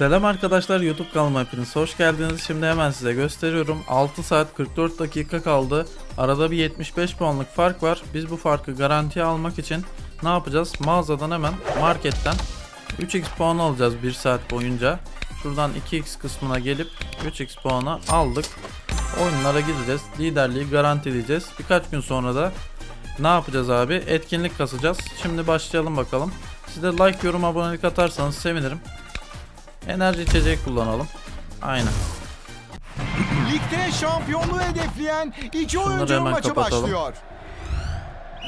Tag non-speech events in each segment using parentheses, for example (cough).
Selam arkadaşlar YouTube kanalıma hepiniz hoş geldiniz. Şimdi hemen size gösteriyorum. 6 saat 44 dakika kaldı. Arada bir 75 puanlık fark var. Biz bu farkı garantiye almak için ne yapacağız? Mağazadan hemen marketten 3x puan alacağız 1 saat boyunca. Şuradan 2x kısmına gelip 3x puanı aldık. Oyunlara gideceğiz. Liderliği garantileyeceğiz. Birkaç gün sonra da ne yapacağız abi? Etkinlik kasacağız. Şimdi başlayalım bakalım. Siz de like, yorum, abonelik atarsanız sevinirim. Enerji içecek kullanalım. Aynen. Ligde şampiyonluğu hedefleyen iki oyuncu hemen maçı kapatalım. başlıyor.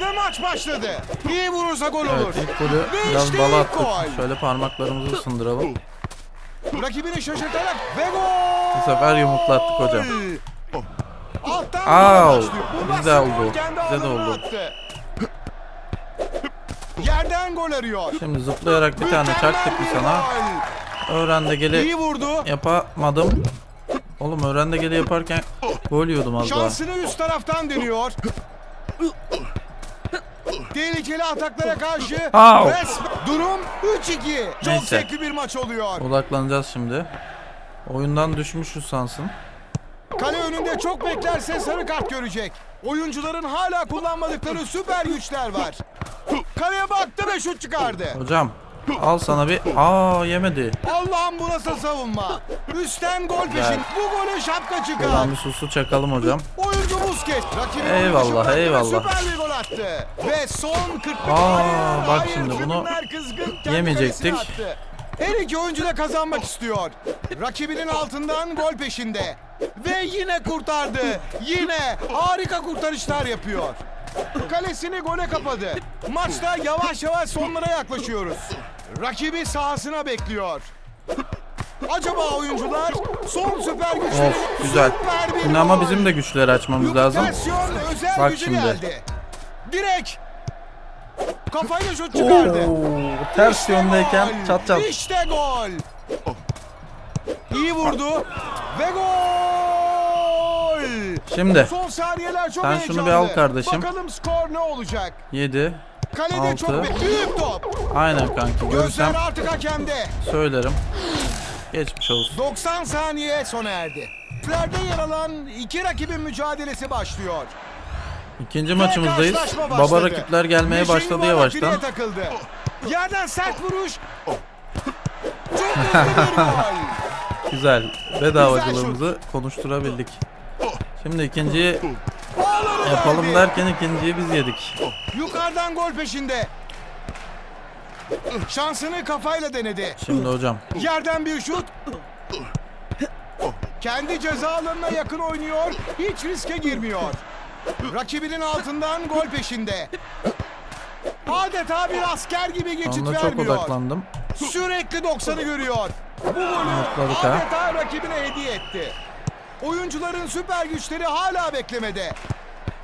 Ve maç başladı. İyi vurursa gol olur. Evet ilk golü Ve biraz işte bala ilk attık. gol. Şöyle parmaklarımızı ısındıralım. Rakibini şaşırtarak ve gol. Bu sefer yumurtlattık hocam. Alttan Au, başlıyor. Bu nasıl oldu. gol? Kendi Bize de ağlarına oldu. attı. Yerden gol arıyor. Şimdi zıplayarak bir tane çaktık bir sana. gol. Öğren de İyi vurdu. yapamadım. Oğlum öğren de geli yaparken gol yiyordum az daha. Şansını üst taraftan deniyor. Tehlikeli ataklara karşı Au. resmen- durum 3-2. Çok Neyse. zevkli bir maç oluyor. Odaklanacağız şimdi. Oyundan düşmüşüz sansın. Kale önünde çok beklerse sarı kart görecek. Oyuncuların hala kullanmadıkları süper güçler var. Kaleye baktı ve şut çıkardı. Hocam al sana bir... Aa yemedi. Allah'ım bu nasıl savunma? Üstten gol peşin. Bu golü şapka çıkar. Ulan bir susu çakalım hocam. Oyuncu Busquets. Eyvallah, eyvallah. Süper bir gol attı. Ve son 45 Aa, bak şimdi bunu yemeyecektik. Her iki oyuncu da kazanmak istiyor. Rakibinin altından gol peşinde. Ve yine kurtardı. Yine harika kurtarışlar yapıyor. Kalesini gole kapadı. Maçta yavaş yavaş sonlara yaklaşıyoruz. Rakibi sahasına bekliyor. Acaba oyuncular son süper güçleri Of güzel. süper bir Şimdi ama gol. bizim de güçleri açmamız lazım. Özel Bak gücü şimdi. geldi. Direkt kafayla şut çıkardı. Oo, ters İşte yöndeyken gol. çat çat. İşte gol. İyi vurdu ve gol. Şimdi Son saniyeler çok Sen heyecanlı. şunu bir al kardeşim. Bakalım skor ne olacak? 7. Kalede Altı. çok büyük top. Aynen kanki Gözler artık hakemde. söylerim. Geçmiş olsun. 90 saniye sona erdi. Flerde yer alan iki rakibin mücadelesi başlıyor. İkinci maçımızdayız. karşılaşma Baba rakipler gelmeye başladı Bola yavaştan. file takıldı. Yerden sert vuruş. Çok (laughs) hızlı bir gol. Güzel. Bedavacılığımızı konuşturabildik. Şimdi ikinciyi Bağları yapalım verdi. derken ikinciyi biz yedik. Yukarıdan gol peşinde. Şansını kafayla denedi. Şimdi hocam. Yerden bir şut. Kendi ceza alanına yakın oynuyor. Hiç riske girmiyor. Rakibinin altından gol peşinde. Adeta bir asker gibi geçit Onunla çok vermiyor. odaklandım. Sürekli 90'ı görüyor. Bu golü ha. adeta rakibine hediye etti. Oyuncuların süper güçleri hala beklemede.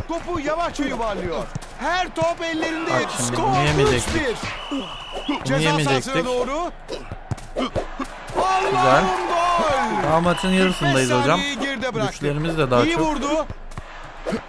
Topu yavaşça yuvarlıyor. Her top ellerinde. Bak şimdi Skor bunu yemeyecektik. 3-1. Bunu Ceza yemeyecektik. sahasına doğru. Allah'ım gol. Daha maçın yarısındayız 45 hocam. Güçlerimiz de daha İyi çok. vurdu.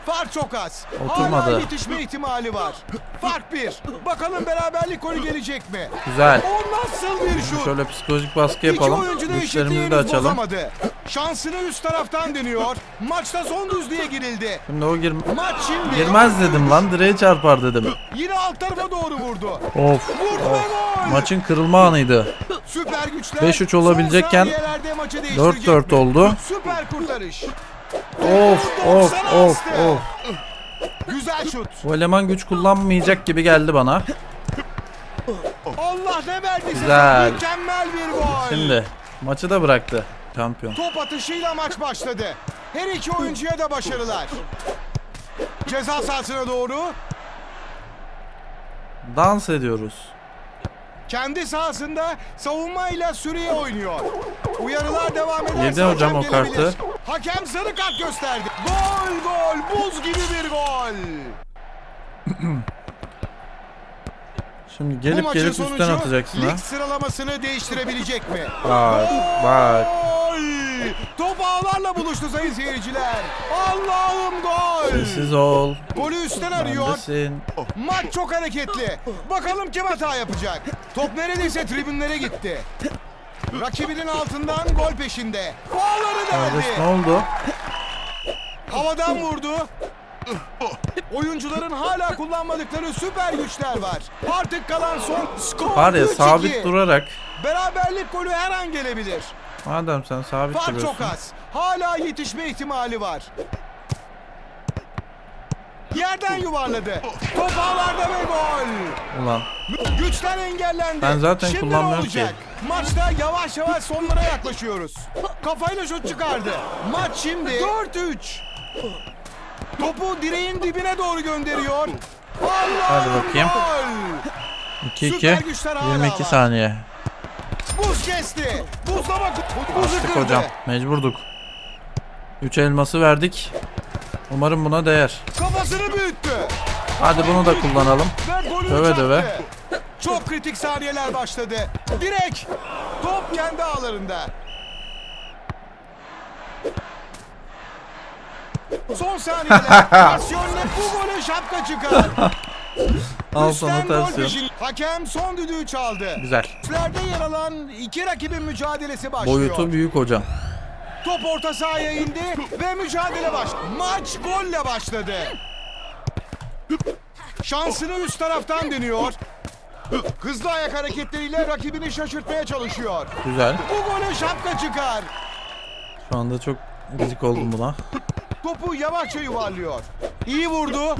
Fark çok az. Oturmadı. Hala yetişme ihtimali var. Fark bir. Bakalım beraberlik golü gelecek mi? Güzel. O nasıl bir şut? Şöyle psikolojik baskı İki yapalım. oyuncu da Güçlerimizi de açalım. bozamadı. Şansını üst taraftan deniyor. Maçta son düzlüğe girildi. Şimdi o gir Maç şimdi. girmez dedim lan. Direğe çarpar dedim. Yine alt tarafa doğru vurdu. Of. Vurdu gol. Maçın kırılma anıydı. Süper güçler. 5-3 olabilecekken son saniyelerde maçı değiştirecek 4-4 mi? oldu. Süper kurtarış. Of of 90'a of of. Güzel şut. Bu eleman güç kullanmayacak gibi geldi bana. Allah ne verdiyse Güzel. mükemmel bir gol. Şimdi maçı da bıraktı. Şampiyon. Top atışıyla maç başladı. Her iki oyuncuya da başarılar. Ceza sahasına doğru Dans ediyoruz. kendi sahasında savunmayla süreye oynuyor. Uyarılar devam ederse Yedi hocam o kartı. Hakem sarı kart gösterdi. Gol gol buz gibi bir gol. (clears throat) Şimdi gelip gelip üstten atacaksın ha. lig sıralamasını değiştirebilecek mi? Bak bak. Gol! Top ağlarla buluştu sayın seyirciler. Allah'ım gol! Sessiz ol. Golü üstten arıyor. Bendesin. Maç çok hareketli. Bakalım kim hata yapacak. Top neredeyse tribünlere gitti. Rakibinin altından gol peşinde. Bağları Kardeş ne deldi. oldu? Havadan vurdu. Oyuncuların hala kullanmadıkları süper güçler var. Artık kalan son skor Var ya 3-2. sabit durarak. Beraberlik golü her an gelebilir. Madem sen sabit Fark duruyorsun. çok az. Hala yetişme ihtimali var. Yerden yuvarladı. Top ağlarda ve gol. Ulan Güçler engellendi. Ben zaten Şimdi kullanmıyorum olacak? ki. Maçta yavaş yavaş sonlara yaklaşıyoruz. Kafayla şut çıkardı. Maç şimdi 4-3. Topu direğin dibine doğru gönderiyor. Allah Hadi bakayım. Gol. 2-2 Süper güçler hala 22 var. saniye. Buz kesti. Buzlama buzu Açtık kırdı. hocam. Mecburduk. 3 elması verdik. Umarım buna değer. Kafasını büyüttü. Hadi bunu da kullanalım. Döve döve. Çok kritik saniyeler başladı. Direk. Top kendi ağlarında. Son saniyeler. (laughs) Tasyonla bu golü şapka çıkar. Al sana tersiyon. Hakem son düdüğü çaldı. Güzel. Üstlerde yer alan iki rakibin mücadelesi başlıyor. Boyutu büyük hocam. Top orta sahaya indi ve mücadele baş. Maç golle başladı. Şansını üst taraftan deniyor. Hızlı ayak hareketleriyle rakibini şaşırtmaya çalışıyor. Güzel. Bu golü şapka çıkar. Şu anda çok gıcık oldum buna. Topu yavaşça yuvarlıyor. İyi vurdu.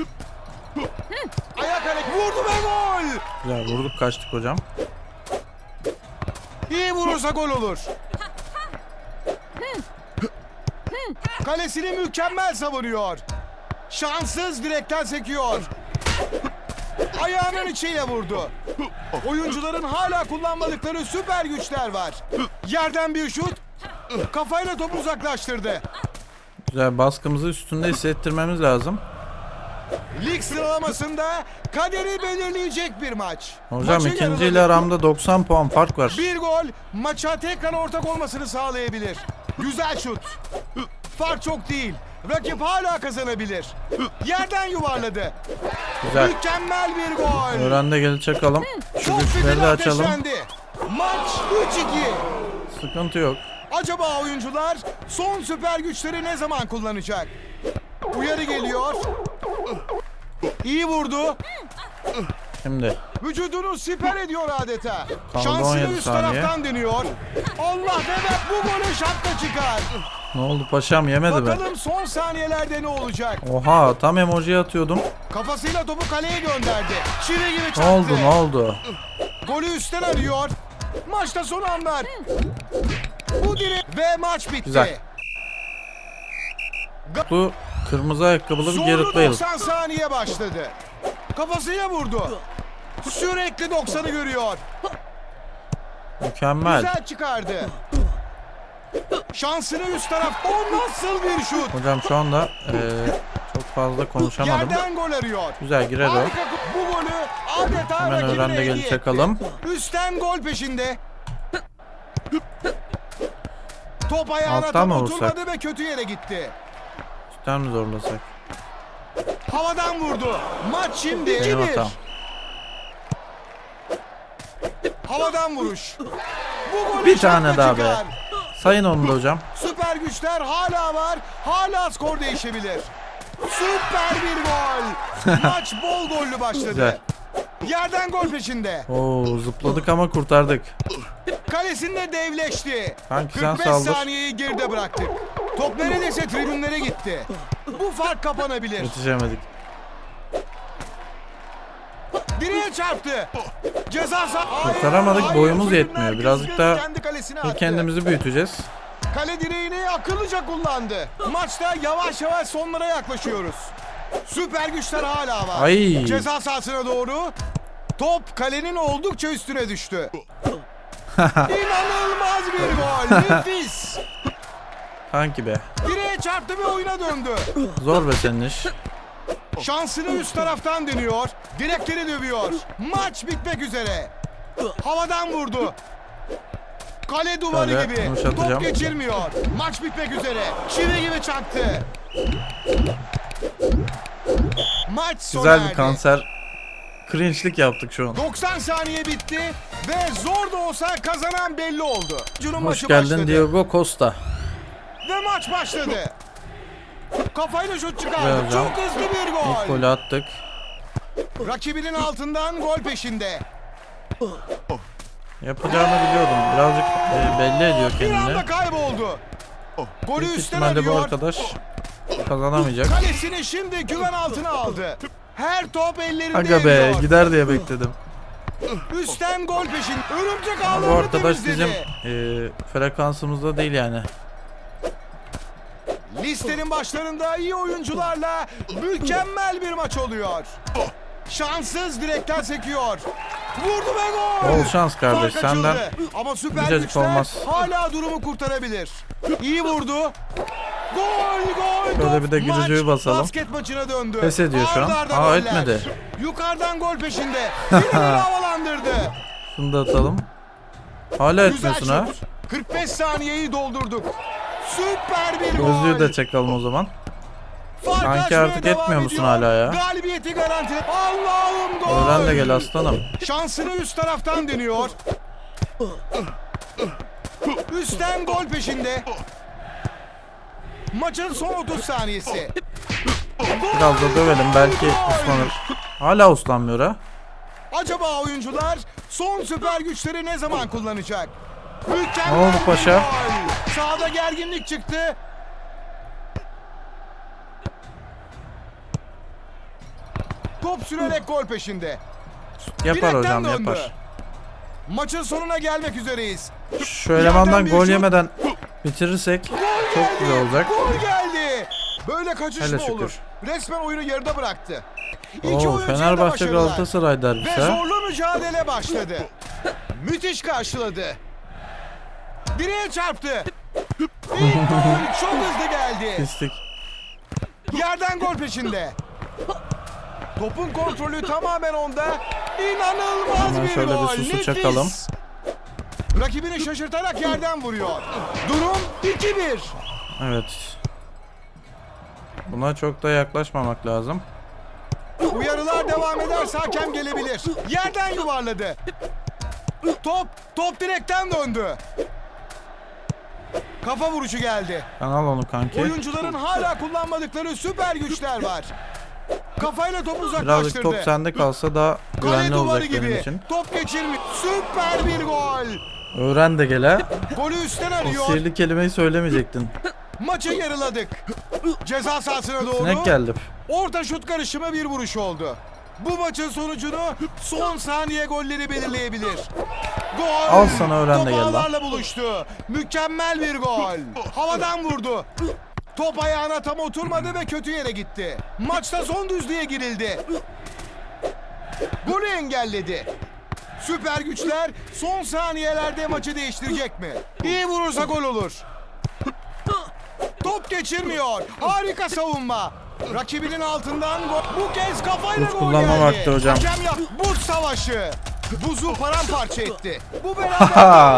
Ayak hareket vurdu ve gol. Güzel vurduk kaçtık hocam. İyi vurursa gol olur. Kalesini mükemmel savunuyor. Şanssız direkten sekiyor. Ayağının içiyle vurdu. Oyuncuların hala kullanmadıkları süper güçler var. Yerden bir şut. Kafayla topu uzaklaştırdı. Güzel baskımızı üstünde hissettirmemiz lazım. Lig sıralamasında kaderi belirleyecek bir maç. Hocam Maçı ikinci ile aramda 90 puan fark var. Bir gol maça tekrar ortak olmasını sağlayabilir. Güzel şut. Fark çok değil. Rakip hala kazanabilir. Yerden yuvarladı. Güzel. Mükemmel bir gol. Öğrende gel çakalım. Şu Çok güçleri de açalım. ateşlendi. Maç 3-2. Sıkıntı yok. Acaba oyuncular son süper güçleri ne zaman kullanacak? Uyarı geliyor. İyi vurdu. Şimdi Vücudunu siper ediyor adeta. Kaldı Şansını 17 üst saniye. taraftan deniyor. Allah demek bu golü şapka çıkar. Ne oldu paşam yemedi be. Bakalım son saniyelerde ne olacak? Oha tam emoji atıyordum. Kafasıyla topu kaleye gönderdi. Çivi gibi çaktı. Ne oldu ne oldu? Golü üstten arıyor. Maçta son anlar. Bu direk ve maç bitti. Güzel. Bu kırmızı ayakkabılı bir Gareth Bale. 90 saniye başladı. Kafasıyla vurdu. Sürekli 90'ı görüyor. Mükemmel. Güzel çıkardı. Şansını üst taraf. O nasıl bir şut? Hocam şu anda eee, çok fazla konuşamadım. Yerden gol arıyor. Güzel girer o. Harika bu golü adeta Hemen rakibine öğrende gel hediye çakalım. Üstten gol peşinde. Top ayağına Alttan tam mı vursak? oturmadı ve kötü yere gitti. Üstten mi zorlasak? Havadan vurdu. Maç şimdi Benim 2-1. hatam. Havadan vuruş. Bu golü Bir tane daha be. çıkar. Sayın onu da hocam. Süper güçler hala var. Hala skor değişebilir. Süper bir gol. (laughs) Maç bol gollü başladı. Güzel. Yerden gol peşinde. Oo zıpladık ama kurtardık. Kalesinde devleşti. Kanki sen 45 saldır. saniyeyi geride bıraktık. Top neredeyse tribünlere gitti. Bu fark kapanabilir. Yetişemedik. Direğe çarptı. Ceza. Kurtaramadık, boyumuz yetmiyor. Birazcık daha. Kendimizi büyüteceğiz. Kale direğini akıllıca kullandı. Maçta yavaş yavaş sonlara yaklaşıyoruz. Süper güçler hala var. Ay. Ceza sahasına doğru. Top kalenin oldukça üstüne düştü. (laughs) İnanılmaz bir gol. (laughs) Nefis. Kanki be. Direğe çarptı ve oyuna döndü. Zor be senin iş. Şansını üst taraftan deniyor. Direkleri dövüyor. Maç bitmek üzere. Havadan vurdu. Kale duvarı Şöyle gibi. yumuşatacağım. Top geçirmiyor. Maç bitmek üzere. Çivi gibi çaktı. Maç sona Güzel bir erdi. kanser cringe'lik yaptık şu an. 90 saniye bitti ve zor da olsa kazanan belli oldu. Cunun Hoş maçı geldin başladı. Diego Costa. Ve maç başladı. Kafayla şut. Ve hocam, Çok hızlı bir İlk gol. golü attık. Rakibinin altından gol peşinde. Yapacağını biliyordum. Birazcık e, belli ediyor Bir anda kendini. kayboldu. Golü Büyük üstten ihtimalle bu arıyor. arkadaş kazanamayacak. Kalesini şimdi güven altına aldı. Her top ellerinde Aga be eriyor. gider diye bekledim. Üstten gol peşin. Örümcek Bu ağlarını arkadaş temizledi. bizim e, frekansımızda değil yani. Listenin başlarında iyi oyuncularla mükemmel bir maç oluyor. Şanssız direkten sekiyor. Vurdu ve gol. Bol şans kardeş, Fark açıldı. senden Ama süper güçler olmaz. hala durumu kurtarabilir. İyi vurdu. Gol gol Şöyle bir de gülücüğü basalım. Basket maçına döndü. Pes ediyor şu an. Arda Aa, goller. etmedi. Yukarıdan gol peşinde. (laughs) Finalini havalandırdı. Şunu da atalım. Hala Güzel etmiyorsun ha. şut. 45 saniyeyi doldurduk. Süper bir gol. Gözlüğü de çakalım o zaman. Fark Sanki artık etmiyor musun ediyor. hala ya? Galibiyeti garanti. Allah'ım gol. Öğren de gel aslanım. Şansını üst taraftan deniyor. Üstten gol peşinde. Maçın son 30 saniyesi. Biraz da dövelim belki uslanır. Hala uslanmıyor ha. Acaba oyuncular son süper güçleri ne zaman kullanacak? Mükemmel Ne oldu paşa? gol. Sahada gerginlik çıktı. Top sürerek gol peşinde. Yapar Direkten hocam döndü. yapar. Maçın sonuna gelmek üzereyiz. Şu elemandan gol yemeden bitirirsek çok güzel olacak. Gol geldi. Böyle kaçış Hele mı şükür. olur? Resmen oyunu yarıda bıraktı. İki Oo, Fenerbahçe. Galatasaray derbisi Ve zorlu mücadele başladı. Müthiş karşıladı. Direğe çarptı. (laughs) İlk gol çok hızlı geldi. Pislik. Yerden gol peşinde. Topun kontrolü tamamen onda. İnanılmaz Hemen bir şöyle bir gol. susu Nefis. çakalım. Rakibini şaşırtarak yerden vuruyor. Durum 2-1. Evet. Buna çok da yaklaşmamak lazım. Uyarılar devam ederse hakem gelebilir. Yerden yuvarladı. Top, top direkten döndü. Kafa vuruşu geldi. Sen al onu kanki. Oyuncuların hala kullanmadıkları süper güçler var. Kafayla topu Birazcık uzaklaştırdı. top sende kalsa daha güvenli olacak benim gibi. için. Top geçirmiş. Süper bir gol. Öğren de gel ha. Golü üstten O arıyor. sihirli kelimeyi söylemeyecektin. Maçı yarıladık. Ceza sahasına doğru. Sinek geldi. Orta şut karışımı bir vuruş oldu. Bu maçın sonucunu son saniye golleri belirleyebilir. Gol! Al sana öğren de gel lan. Buluştu. Mükemmel bir gol. Havadan vurdu. Top ayağına tam oturmadı ve kötü yere gitti. Maçta son düzlüğe girildi. Golü engelledi. Süper güçler son saniyelerde maçı değiştirecek mi? İyi vurursa gol olur. Top geçirmiyor. Harika savunma. Rakibinin altından gol. Bu kez kafayla Buz gol kullanma geldi. vakti hocam. Hakem yap. Buz savaşı. Buzu paramparça etti. Bu (laughs) beraber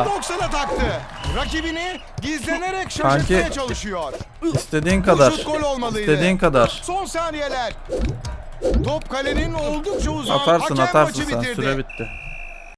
90'a taktı. Rakibini gizlenerek şaşırtmaya Kanki. çalışıyor. İstediğin kadar. şut gol olmalıydı. İstediğin kadar. Son saniyeler. Top kalenin oldukça uzak. Atarsın Hakem atarsın maçı sen. bitirdi. Süre bitti.